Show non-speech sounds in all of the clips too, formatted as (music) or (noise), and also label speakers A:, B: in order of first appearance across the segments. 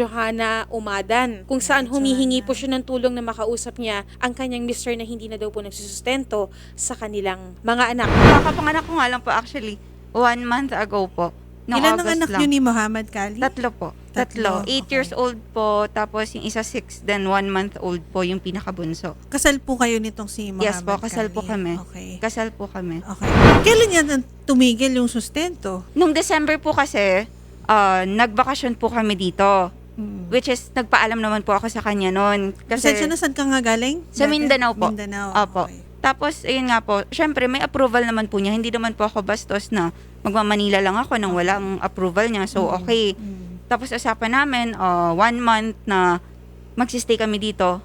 A: Johanna Umadan, kung saan humihingi po siya ng tulong na makausap niya ang kanyang mister na hindi na daw po nagsusustento sa kanilang mga anak.
B: Kakapanganak ko nga lang po actually, one month ago po. Noong
C: Ilan ang
B: August
C: anak
B: lang.
C: niyo ni Muhammad Kali?
B: Tatlo po.
C: Tatlo,
B: Tatlo. Eight
C: okay.
B: years old po, tapos yung isa six, then one month old po yung pinakabunso.
C: Kasal po kayo nitong si Muhammad
B: Yes po, kasal po
C: Kali.
B: kami.
C: Okay.
B: Kasal po kami.
C: Okay. Kailan yan tumigil yung sustento?
B: Nung December po kasi, ah, nagbakasyon po kami dito.
C: Hmm.
B: Which is, nagpaalam naman po ako sa kanya noon.
C: Kasi,
B: Kasi,
C: na saan ka nga galing?
B: Sa? Mindanao po.
C: Mindanao.
B: Opo.
C: Okay.
B: Tapos, ayun nga po, syempre may approval naman po niya. Hindi naman po ako bastos na magmamanila lang ako nang walang approval niya. So,
C: Mm.
B: okay.
C: Mm.
B: Tapos usapan namin, uh, one month na magsistay kami dito.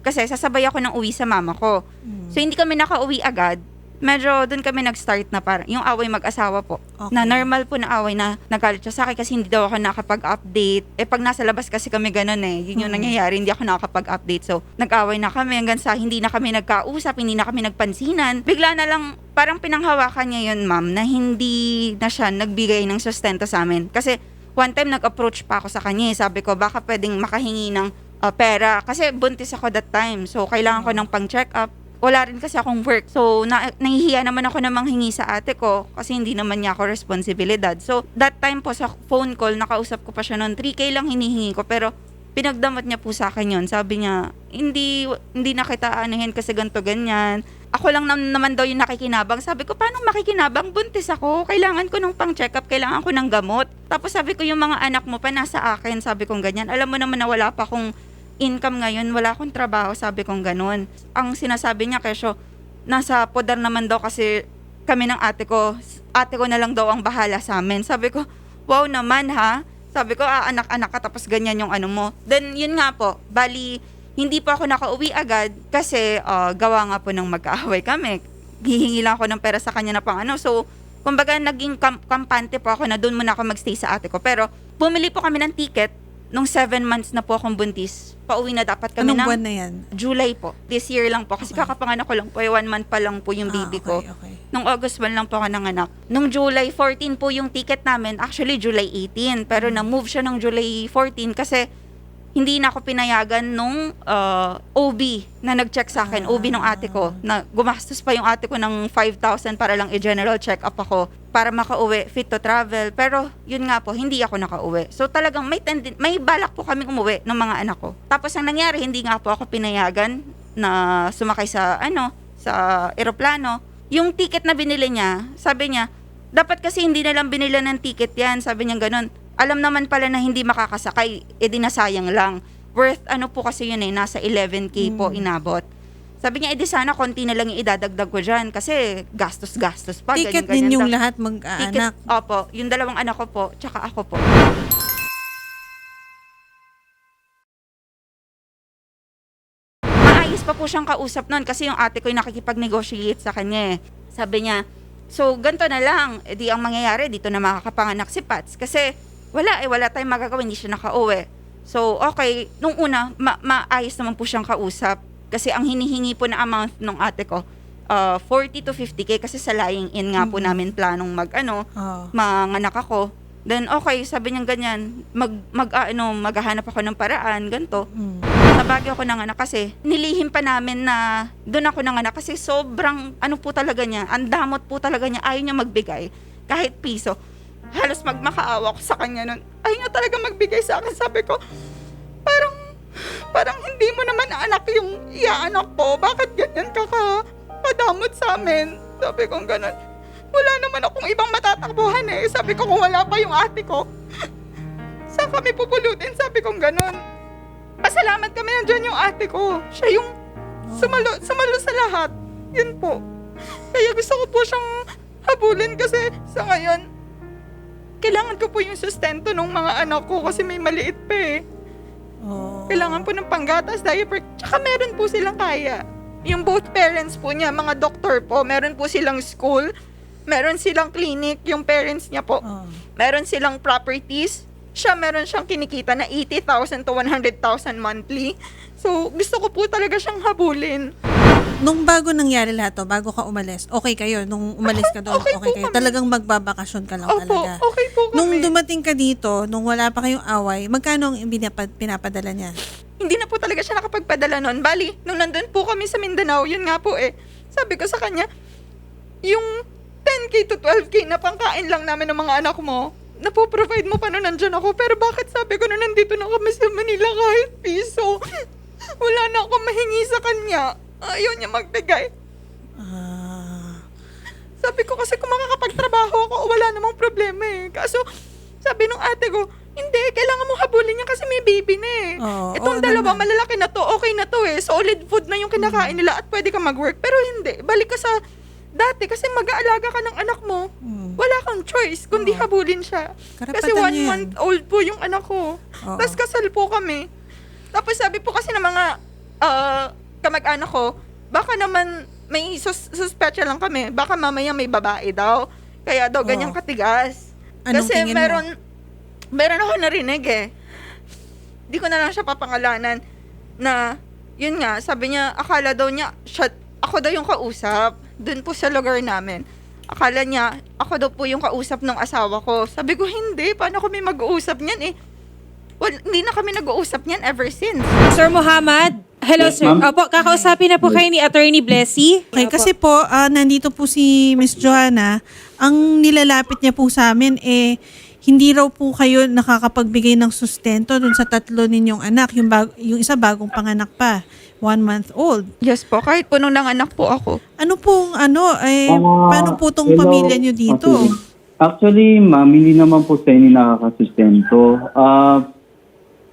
B: Kasi sasabay ako ng uwi sa mama ko.
C: Mm.
B: So hindi kami nakauwi agad. Medyo doon kami nag-start na parang yung away mag-asawa po.
C: Okay.
B: Na normal po na away na nagalit siya sa akin kasi hindi daw ako nakapag-update. Eh pag nasa labas kasi kami ganun eh. Yun yung
C: Mm.
B: nangyayari, hindi ako nakapag-update. So nag-away na kami hanggang sa hindi na kami nagkausap, hindi na kami nagpansinan. Bigla na lang parang pinanghawakan niya yun ma'am na hindi na siya nagbigay ng sustento sa amin. Kasi one time nag-approach pa ako sa kanya. eh. Sabi ko baka pwedeng makahingi ng uh, pera. Kasi buntis ako that time. So kailangan ko ng pang-check up wala rin kasi akong work. So, na, nahihiya naman ako na manghingi sa ate ko kasi hindi naman niya ako responsibilidad. So, that time po sa phone call, nakausap ko pa siya noon, 3K lang hinihingi ko. Pero, pinagdamot niya po sa akin yun. Sabi niya, hindi, hindi na kita anuhin kasi ganto ganyan. Ako lang nam- naman daw yung nakikinabang. Sabi ko, paano makikinabang? Buntis ako. Kailangan ko ng pang-check up. Kailangan ko ng gamot. Tapos sabi ko, yung mga anak mo pa nasa akin. Sabi kong ganyan. Alam mo naman na wala pa akong income ngayon, wala akong trabaho, sabi kong ganun. Ang sinasabi niya, kesyo, nasa podar naman daw kasi kami ng ate ko, ate ko na lang daw ang bahala sa amin. Sabi ko, wow naman ha. Sabi ko, ah, anak-anak ka tapos ganyan yung ano mo. Then, yun nga po, bali, hindi po ako nakauwi agad kasi ah, gawa nga po ng mag-aaway kami. Hihingi lang ako ng pera sa kanya na pang ano. So, kumbaga naging kam- kampante po ako na doon muna ako magstay sa ate ko. Pero, bumili po kami ng ticket nung seven months na po akong buntis. Pauwi na dapat kami
C: Anong
B: ng
C: buwan na yan?
B: July po. This year lang po. Kasi
C: Okay.
B: kakapanganak ko lang po. eh, One month pa lang po yung baby
C: ah,
B: ko.
C: okay, okay.
B: Nung August 1 lang po ako nanganak. Nung July 14 po yung ticket namin. Actually, July 18. Pero
C: Hmm.
B: na-move siya ng July 14 kasi hindi na ako pinayagan nung uh, OB na nag-check sa akin. OB ng ate ko. Na gumastos pa yung ate ko ng 5,000 para lang i-general check up ako para makauwi, fit to travel. Pero yun nga po, hindi ako nakauwi. So talagang may tendin, may balak po kaming umuwi ng mga anak ko. Tapos ang nangyari, hindi nga po ako pinayagan na sumakay sa ano, sa eroplano. Yung ticket na binili niya, sabi niya, dapat kasi hindi na lang binila ng ticket yan. Sabi niya ganun. Alam naman pala na hindi makakasakay, edi nasayang lang. Worth ano po kasi yun eh, nasa 11k po
C: Mm.
B: inabot. Sabi niya, edi sana konti na lang yung idadagdag ko dyan kasi gastos-gastos pa.
C: Ticket yung
B: daw.
C: lahat
B: Ticket,
C: mag-aanak.
B: opo. Yung dalawang anak ko po, tsaka ako po. Maayos pa po siyang kausap noon kasi yung ate ko yung nakikipag-negotiate sa kanya eh. Sabi niya, so ganito na lang, eh, di ang mangyayari, dito na makakapanganak si Pats. Kasi wala eh, wala tayong magagawa, hindi siya nakauwi. So okay, nung una, ma- maayos naman po siyang kausap. Kasi ang hinihingi po na amount ng ate ko, uh, 40 to 50k kasi sa lying in nga po
C: Mhm.
B: namin planong mag ano,
C: Oh.
B: manganak ako. Then okay, sabi niya ganyan, mag mag ah, ano, maghahanap ako ng paraan, ganto.
C: Mm.
B: Sa Baguio ako nanganak kasi nilihim pa namin na doon ako nanganak kasi sobrang ano po talaga niya, ang damot po talaga niya, ayaw niya magbigay kahit piso. Halos magmakaawa ko sa kanya nun. Ayaw niya talaga magbigay sa akin. Sabi ko, parang, parang hindi mo naman anak yung iaanak ko. Bakit ganyan ka ka? Kadamot sa amin. Sabi ko ganun. Wala naman akong ibang matatakbuhan eh. Sabi ko kung wala pa yung ate ko. Saan kami pupulutin? Sabi ko ganun. Pasalamat kami nandiyan yung ate ko. Siya yung sumalo, sumalo sa lahat. Yun po. Kaya gusto ko po siyang habulin kasi sa ngayon, kailangan ko po yung sustento ng mga anak ko kasi may maliit pa eh.
C: Oh.
B: Kailangan po ng panggatas, diaper, tsaka meron po silang kaya. Yung both parents po niya, mga doktor po, meron po silang school, meron silang clinic, yung parents niya po.
C: Oh.
B: Meron silang properties. Siya meron siyang kinikita na 80,000 to 100,000 monthly. So, gusto ko po talaga siyang habulin.
C: Nung bago nangyari lahat to, bago ka umalis, okay kayo. Nung umalis ka doon, (laughs)
B: Okay
C: okay, kayo.
B: kami.
C: Talagang magbabakasyon ka lang
B: Opo,
C: talaga.
B: okay po kami.
C: Nung dumating ka dito, nung wala pa kayong away, magkano ang pinapadala niya?
B: hindi na po talaga siya nakapagpadala noon. Bali, nung nandun po kami sa Mindanao, yun nga po eh. Sabi ko sa kanya, yung 10k to 12k na pangkain lang namin ng mga anak mo, napoprovide mo pa nung nandyan ako. Pero bakit sabi ko nung nandito na kami sa Manila kahit piso? (laughs) Wala na ako mahingi sa kanya. Ayaw niya magbigay.
C: Ah,
B: Sabi ko kasi kung makakapagtrabaho ako, wala namang problema eh. Kaso, sabi nung ate ko, hindi, kailangan mo habulin niya kasi may baby na eh.
C: Oo,
B: Itong
C: oo
B: dalawa,
C: naman.
B: malalaki na to, okay na to eh. Solid food na yung kinakain nila at pwede ka mag-work. Pero hindi, balik ka sa dati kasi mag-aalaga ka ng anak mo.
C: mm.
B: Wala kang choice kundi habulin siya.
C: Karapatan
B: kasi one
C: niya yan.
B: month old po yung anak ko.
C: Oo.
B: Tapos kasal po kami. Tapos sabi po kasi ng mga ah, kamag-anak ko, baka naman may sus- suspecha lang kami. Baka mamaya may babae daw. Kaya daw ganyang
C: Oo.
B: katigas.
C: Anong
B: kasi
C: tingin mo?
B: meron, meron ako narinig eh. Di ko na lang siya papangalanan na, yun nga, sabi niya, akala daw niya, siya, ako daw yung kausap. Doon po sa lugar namin. Akala niya, ako daw po yung kausap ng asawa ko. Sabi ko, hindi. Paano kami mag-uusap niyan eh? Well, hindi na kami nag-uusap niyan ever since.
A: Sir Muhammad, hello
D: Yes,
A: sir.
D: ma'am.
A: Opo, kakausapin na po kayo ni Attorney Blessy.
C: Okay, kasi po, ah, nandito po si Miss Joanna, ang nilalapit niya po sa amin, eh, hindi raw po kayo nakakapagbigay ng sustento dun sa tatlo ninyong anak. Yung, bag- yung isa bagong panganak pa, one month old.
B: Yes po, kahit po nung nanganak po ako.
C: Ano pong, ano, eh,
D: Ah,
C: paano po tong
D: hello.
C: pamilya nyo dito?
D: Okay. Actually, ma'am, hindi naman po sa inyo nakakasustento. Ah,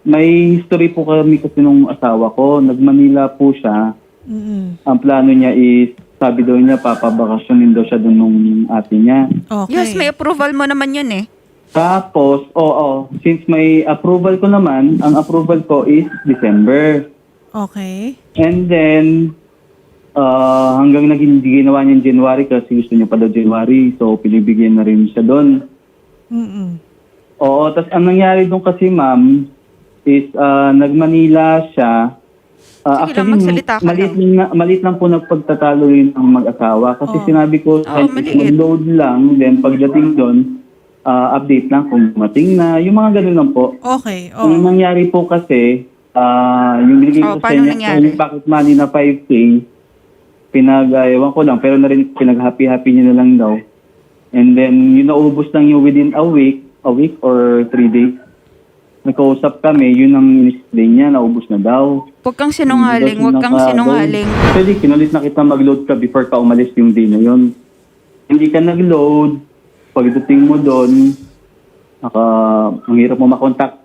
D: may history po kami kasi nung asawa ko. Nag-Manila po siya.
C: Mm-mm.
D: Ang plano niya is, sabi daw niya, papabakasyonin daw siya doon nung ate niya.
C: Okay.
B: Yes, may approval mo naman yun eh.
D: Tapos, oo, since may approval ko naman, ang approval ko is December.
C: Okay.
D: And then, ah, hanggang naging hindi ginawa niya yung January kasi gusto niya pa daw January. So, pinibigyan na rin siya doon.
C: Mm-mm.
D: Oo, tapos ang nangyari doon kasi ma'am is ah, nag-Manila siya. Ah,
B: Sige lang, magsalita ka
D: maliit,
B: lang.
D: lang, maliit lang po nagpagtatalo yun ng mag-asawa. Kasi
C: Oo.
D: sinabi ko,
B: Oo, maliit.
D: mag-load lang, then pagdating doon, ah, update lang kung dumating na. Yung mga ganun lang po.
C: Okay. Oh.
D: Ang nangyari po kasi, ah, yung binigay
B: Oh,
D: ko sa
B: paano
D: inyo,
B: nangyari?
D: yung pocket money na 5K, pinag, ah, ewan ko lang, pero narinig, pinag-happy-happy niya na lang daw. And then, yun naubos lang yung within a week, a week or three days. Nagkausap kami, yun ang in-explain niya, naubos na daw.
B: Huwag kang sinungaling, huwag kang sinungaling.
D: Actually, kinulit na kita mag-load ka before ka umalis yung day na yun. Hindi ka nag-load, pagdating mo doon, naka, ang hirap mo makontakt.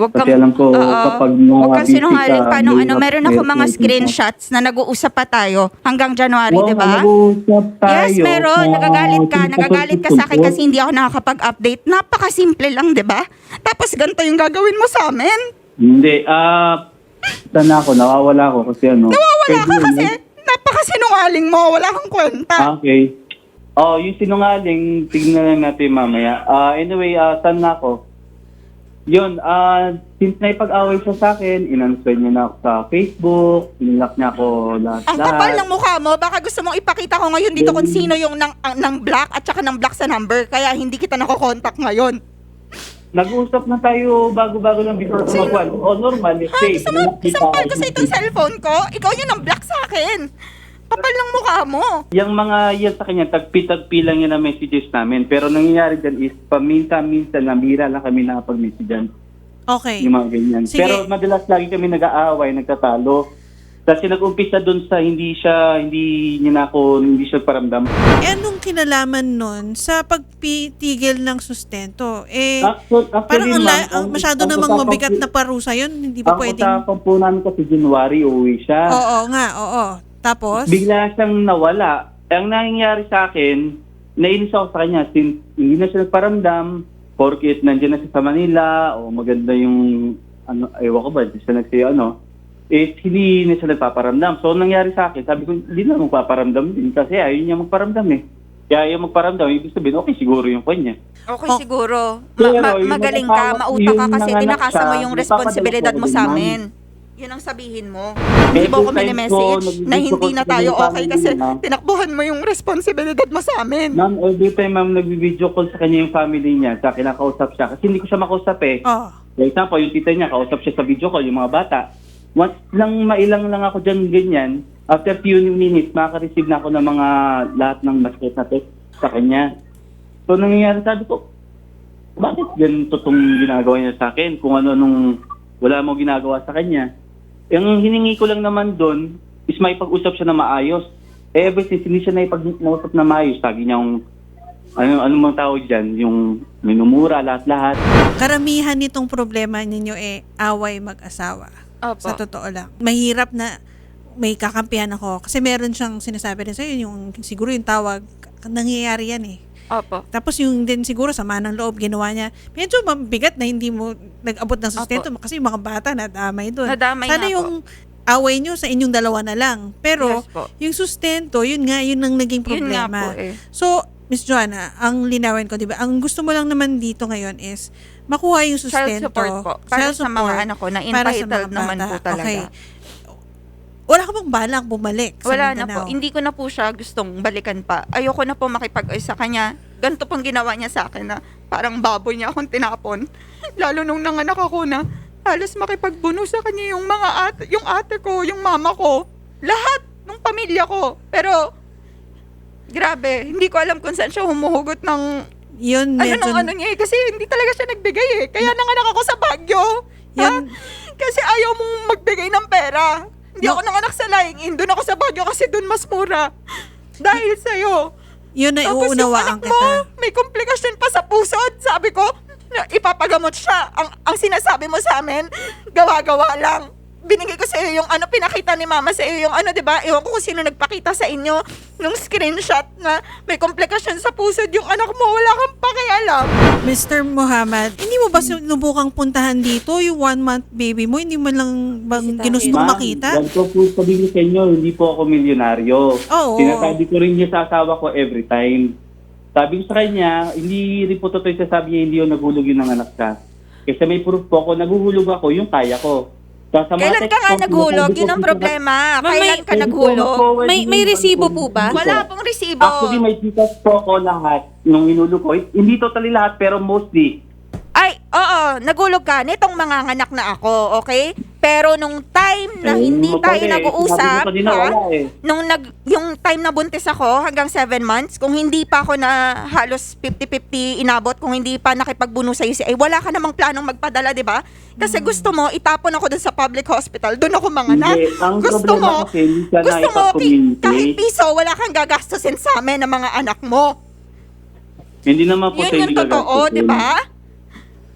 B: Huwag
D: Kasi alam ko,
B: Oo.
D: kapag
B: Huwag kang
D: busy
B: sinungaling.
D: ka,
B: Paano,
D: may
B: ano,
D: mga-
B: meron ako
D: may-
B: mga
D: may-
B: screenshots na nag-uusap pa tayo hanggang January,
D: Wow,
B: di ba?
D: nag-uusap tayo
B: Yes, meron.
D: sa-
B: Nagagalit ka. Nagagalit ka sa akin kasi hindi ako nakakapag-update. Napakasimple lang, di ba? Tapos ganito yung gagawin mo sa amin.
D: Hindi, ah, tanda ako, nawawala ako kasi ano.
B: Nawawala ka kasi napakasinungaling mo. Wala kang kwenta.
D: Ah, Okay. Oh, yung sinungaling, tignan lang natin mamaya. Ah, anyway, ah, saan na ako? Yun, ah, since naipag-away siya sa akin, inanswer niya na ako sa Facebook, inilak niya ako lahat.
B: Ang kapal ng mukha mo, baka gusto mong ipakita ko ngayon dito kung sino yung ng, ang- ng black at saka ng black sa number. Kaya hindi kita nakokontakt ngayon.
D: Nag-usap na tayo bago-bago lang before
B: Sino?
D: kumagwan. Oh, normal,
B: Ha,
D: safe.
B: gusto mo, isampal ko sa itong cellphone ko? Ikaw yun ang black sa akin. Kapal ng mukha mo.
D: Yung mga yan sa kanya, tagpi-tagpi lang yan ang messages namin. Pero nangyayari dyan is, paminta-minta, namira lang kami nakapag-messagean.
C: Okay.
D: Yung mga ganyan.
C: Sige.
D: Pero madalas lagi kami nag-aaway, nagtatalo. Kasi nag-umpisa dun sa hindi siya, hindi niya na ako, hindi siya paramdam.
C: Eh, anong kinalaman nun sa pagpitigil ng sustento? Eh,
D: Actually,
C: parang ang, la-
D: ma'am,
C: ang masyado
D: ang
C: namang
D: usapan
C: mabigat
D: po-
C: na parusa yun. Hindi ba
D: Ang
C: pwedeng...
D: usapan po namin kasi January, uwi siya.
C: Oo nga, oo. Tapos?
D: Bigla siyang nawala. Ang nangyayari sa akin, nainis ako sa kanya since hindi na siya nagparamdam, porkit nandiyan na siya sa Manila, o maganda yung, ano, ewan ko ba, di siya nagsiya, ano, eh, hindi na siya nagpaparamdam. So, ang nangyari sa akin, sabi ko, hindi na magpaparamdam din kasi ayaw niya magparamdam eh. Kaya ayaw magparamdam, ibig sabihin, okay, siguro yung kanya.
B: Okay,
C: Oh.
B: siguro. Ma- ma-
D: yung
B: magaling ka, mauta ka
D: yung
B: kasi tinakasa mo yung responsibilidad
D: po
B: mo sa amin. Yun ang sabihin mo. Hindi mo ako mini-message na hindi na tayo okay kasi tinakbuhan mo yung responsibilidad mo sa amin.
D: Ma'am, every time ma'am nag-video call sa kanya yung family niya, sa kinakausap siya. Kasi hindi ko siya makausap eh.
C: Oh.
D: For example, yung tita niya, kausap siya sa video call, yung mga bata. Once lang mailang lang ako dyan ganyan, after few minutes, makaka-receive na ako ng mga lahat ng basket na text sa kanya. So, nangyayari, sabi ko, bakit ganito itong ginagawa niya sa akin? Kung ano nung wala mo ginagawa sa kanya. Yung hiningi ko lang naman doon is may pag-usap siya na maayos. Eh, ever since hindi siya naipag-usap na maayos, sabi niya yung ano, ano mang tawag dyan, yung minumura, lahat-lahat.
C: Karamihan nitong problema ninyo eh away mag-asawa.
B: Opo.
C: Sa totoo lang. Mahirap na may kakampihan ako. Kasi meron siyang sinasabi rin sa'yo, yung siguro yung tawag, nangyayari yan eh.
B: Opo.
C: Tapos yung din siguro sama ng loob ginawa niya. Medyo mabigat na hindi mo nag-abot ng sustento kasi yung mga bata nadamay doon.
B: Nadamay
C: Sana
B: po.
C: yung away nyo sa inyong dalawa na lang. Pero
B: Yes po.
C: yung sustento, yun nga, yun ang naging
B: Yun nga
C: problema.
B: po eh.
C: So, Miss Joanna, ang linawin ko, di ba, ang gusto mo lang naman dito ngayon is makuha yung
B: Child
C: sustento.
B: support po. Para
C: child
B: sa mga
C: support
B: anak ko na entitled naman po talaga.
C: Okay. Wala ka bang balak bumalik sa
B: Wala na
C: Mindanao?
B: po. Hindi ko na po siya gustong balikan pa. Ayoko na po makipag sa kanya. Ganito pong ginawa niya sa akin na parang baboy niya akong tinapon. Lalo nung nanganak ako na halos makipagbuno sa kanya yung mga ate, yung ate ko, yung mama ko. Lahat ng pamilya ko. Pero grabe, hindi ko alam kung saan siya humuhugot ng
C: Yun,
B: ano
C: medyo,
B: nung ano niya eh. Kasi hindi talaga siya nagbigay eh. Kaya nanganak ako sa Baguio. Ha?
C: Yan-
B: Kasi ayaw mong magbigay ng pera. Hindi
C: No.
B: ako nanganak sa Laing In. Doon ako sa Baguio kasi doon mas mura. Dahil sa'yo.
C: yun na
B: Tapos yung
C: iuunawaan
B: anak mo,
C: kita.
B: may komplikasyon pa sa pusod. Sabi ko, na ipapagamot siya. Ang, ang sinasabi mo sa amin, gawa-gawa lang. Binigay ko sa iyo yung ano, pinakita ni mama sa iyo yung ano, di ba? Ewan ko kung sino nagpakita sa inyo yung screenshot na may komplikasyon sa pusod yung anak mo. Wala kang pakialam.
C: Mr. Muhammad, hindi mo ba sinubukang puntahan dito yung one month baby mo? Hindi mo lang bang ginustong
D: Ma'am,
C: makita?
D: ganito po sabihin ko sa inyo, hindi po ako milyonaryo.
C: Oo.
D: Sinasabi ko rin niya sa asawa ko every time. Sabi ko sa kanya, hindi rin po totoo yung sasabi niya, hindi yung naghulog yung nanganak ka. Kasi may proof po ako, naguhulog ako, yung kaya ko. Sa, sa mga
B: Kailan ka nga naghulog? Yun ang problema.
A: Ma'am, may-
B: Kailan ka naghulog?
A: May- may resibo po ba?
B: Wala pong resibo.
D: Actually, may tikas po ako lahat nung inulog ko. Hindi totally lahat, pero mostly.
B: Ay, oo, nagulog ka nitong mga anak na ako, okay? Pero nung time na
D: Eh,
B: hindi
D: mo
B: tayo
D: eh.
B: nag-uusap,
D: Sinabi mo kanina,
B: ha?
D: wala eh.
B: nung nag, yung time na buntis ako hanggang 7 months, kung hindi pa ako na halos 50-50 inabot, kung hindi pa nakipagbuno sa UCI, wala ka namang planong magpadala, di ba? Kasi gusto mo, itapon ako dun sa public hospital, dun ako manganak.
D: Hindi, ang
B: gusto
D: problema
B: mo,
D: kasi hindi ka
B: gusto mo, ki- kahit piso, wala kang gagastusin sa amin ng mga anak mo.
D: Hindi naman po
B: Yun yung totoo, di ba?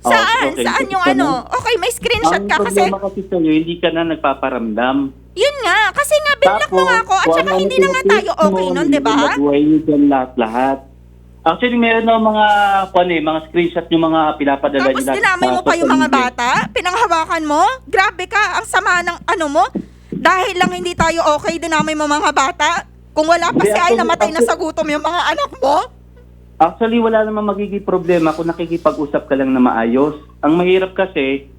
D: Oh,
B: Saan?
D: okay.
B: Saan yung
D: mo?
B: ano? Okay, may screenshot
D: Ang
B: ka kasi.
D: problema kasi sa'yo, hindi ka na nagpaparamdam.
B: Yun nga, kasi nga binlock mo nga ako at saka
D: ano
B: hindi na nga tayo okay
D: mo,
B: nun, di ba?
D: Nagabuhay niyo dyan lahat-lahat. Actually, meron na mga, ano eh, mga screenshot yung mga pinapadala
B: Tapos
D: nila
B: dinamay mo
D: sa
B: pa yung
D: social
B: mga
D: media.
B: bata? Pinanghawakan mo? Grabe ka, ang sama ng ano mo? Dahil lang hindi tayo okay, dinamay mo mga bata? Kung wala pa
D: Hindi,
B: si ay
D: actually-
B: namatay na sa gutom yung mga anak mo?
D: Actually, wala namang magiging problema kung nakikipag-usap ka lang na maayos. Ang mahirap kasi,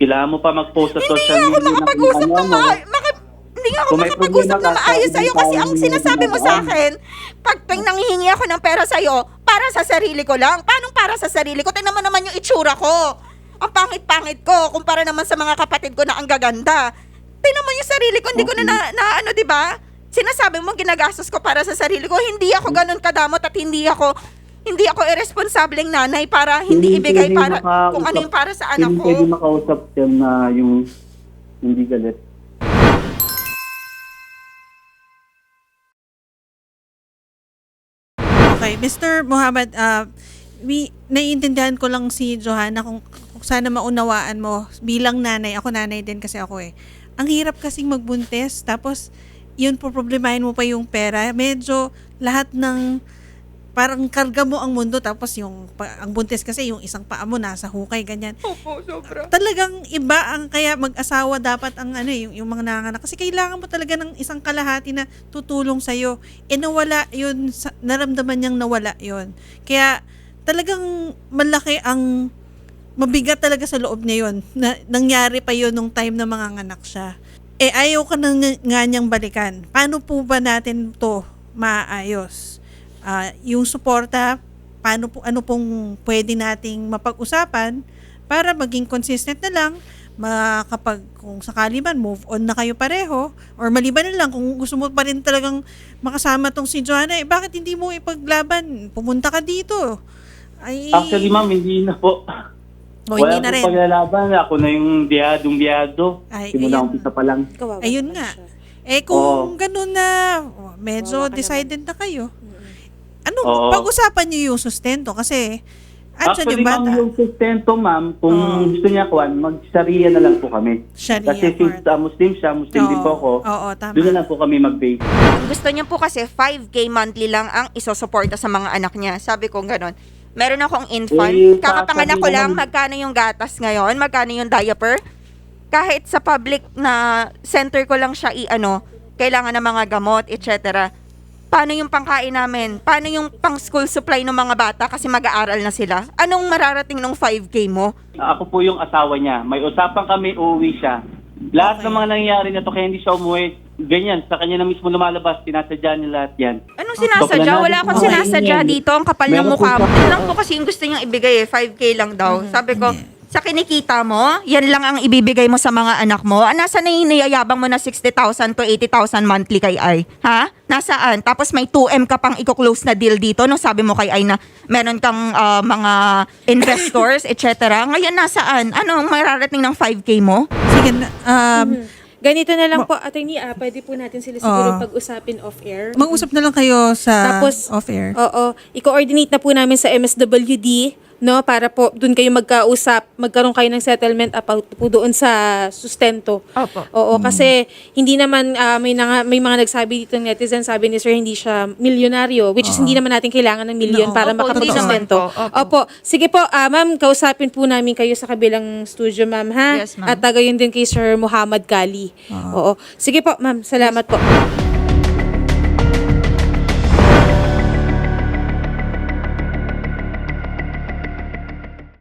D: kailangan mo pa mag-post sa
B: Hindi
D: social
B: nga ako
D: media. na
B: makapag-usap
D: kung
B: ng. Maki- hindi nga ako
D: Kung may
B: makapag-usap
D: problema
B: ng
D: ka,
B: maayos sa'yo kasi ang sinasabi mo sa akin, pag, pag nanghihingi ako ng pera sa'yo, para sa sarili ko lang. Paano para sa sarili ko? Tingnan mo naman yung itsura ko. Ang pangit-pangit ko kumpara naman sa mga kapatid ko na ang gaganda. Tingnan mo yung sarili ko, hindi ko na, na, na ano, di ba? Sinasabi mo ginagastos ko para sa sarili ko. Hindi ako ganun kadamot at hindi ako hindi ako irresponsableng nanay para hindi ibigay
D: pwede
B: para
D: makausap-
B: kung ano yung para sa anak
D: Hindi
B: ko.
D: pwede makausap yan na yung hindi galit.
C: Okay, Mr. Muhammad, uh, we, naiintindihan ko lang si Johanna kung, kung sana maunawaan mo bilang nanay. Ako nanay din kasi ako eh. Ang hirap kasing magbuntis, tapos yun po problemahin mo pa yung pera. Medyo lahat ng parang karga mo ang mundo tapos yung ang buntis kasi yung isang paa mo nasa hukay ganyan.
B: Opo, sobra.
C: Talagang iba ang kaya mag-asawa dapat ang ano eh, yung, yung mga nanganak kasi kailangan mo talaga ng isang kalahati na tutulong sa iyo. E nawala yun, naramdaman niyang nawala yun. Kaya talagang malaki ang mabigat talaga sa loob niya yun. Na, nangyari pa yun nung time na mga anak siya. Eh, ayaw ka na nga niyang balikan. Paano po ba natin to maayos? Ah, yung suporta, paano po, ano pong pwede nating mapag-usapan para maging consistent na lang makapag kung sakali man move on na kayo pareho or maliban na lang kung gusto mo pa rin talagang makasama tong si Joanna eh bakit hindi mo ipaglaban pumunta ka dito ay
D: Actually, ma'am, hindi na po.
C: O, hindi
D: Wala
C: na
D: po
C: rin
D: paglalaban. Ako na yung biyadong biyado.
C: Ay,
D: Simula
C: ayun.
D: umpisa pa lang.
A: Kawawa
C: ayun
A: naman
C: nga
A: siya.
C: eh kung
D: Oo.
C: ganun na oh, medyo
A: Kawawa ka
C: decided na kayo ano
D: Oo.
C: pag-usapan niyo yung sustento kasi andyan
D: Actually,
C: yung
D: ma'am,
C: bata
D: yung sustento, ma'am, kung
C: Oo.
D: gusto niya kuhan, mag-sharia na lang po kami.
C: Sharia
D: Kasi since
C: court.
D: uh, Muslim siya, Muslim din po ako,
C: oo tama
D: doon na lang po kami mag-base.
B: Ang gusto niya po kasi 5K monthly lang ang isosuporta sa mga anak niya. Sabi ko ganon. Meron akong infant.
D: Eh,
B: Kakapanganak ko lang magkano yung gatas ngayon, magkano yung diaper. Kahit sa public na center ko lang siya i-ano, kailangan ng mga gamot, etc. Paano yung pangkain namin? Paano yung pang school supply ng mga bata kasi mag-aaral na sila? Anong mararating ng 5K mo?
D: Ako po yung asawa niya. May usapan kami, uuwi siya. Lahat ng mga nangyayari na to, kaya hindi siya umuwi, ganyan, sa kanya na mismo lumalabas, sinasadya niya lahat yan.
B: Anong sinasadya? Wala akong sinasadya dito. Ang kapal ng
D: Meron
B: mukha
D: po
B: mo.
D: sa-
B: Yan lang po kasi yung gusto niyang ibigay eh. 5K lang daw. Sabi ko, sa kinikita mo, yan lang ang ibibigay mo sa mga anak mo. Ah, nasa na yung niyayabang mo na 60,000 to 80,000 monthly kay Ay? Ha? Nasaan? Tapos may 2M ka pang i-close na deal dito. No, sabi mo kay Ay na meron kang ah, mga investors, etc. Ngayon nasaan? Ano ang mararating ng 5K mo?
C: sige na, um,
A: Ganito na lang po, attorney, ah, pwede po natin sila siguro
C: Oo.
A: pag-usapin off-air.
C: mag-usap na lang kayo sa
A: Tapos,
C: off-air
A: Oo. I-coordinate na po namin sa MSWD, no? Para po doon kayo magkausap, magkaroon kayo ng settlement about po doon sa sustento.
B: Opo.
A: Oo, kasi hindi naman ah, may nga, may mga nagsabi dito ng netizen, sabi ni sir hindi siya milyonaryo, which is hindi naman natin kailangan ng milyon
C: No.
A: para
B: Opo, hindi
A: makapagsustento.
B: naman po. Opo.
A: Opo. Sige po, ah, ma'am, kausapin po namin kayo sa kabilang studio, ma'am, ha?
B: Yes, ma'am.
A: At tagayon din kay Sir Muhammad Gali. Oo. Sige po, ma'am. Salamat po.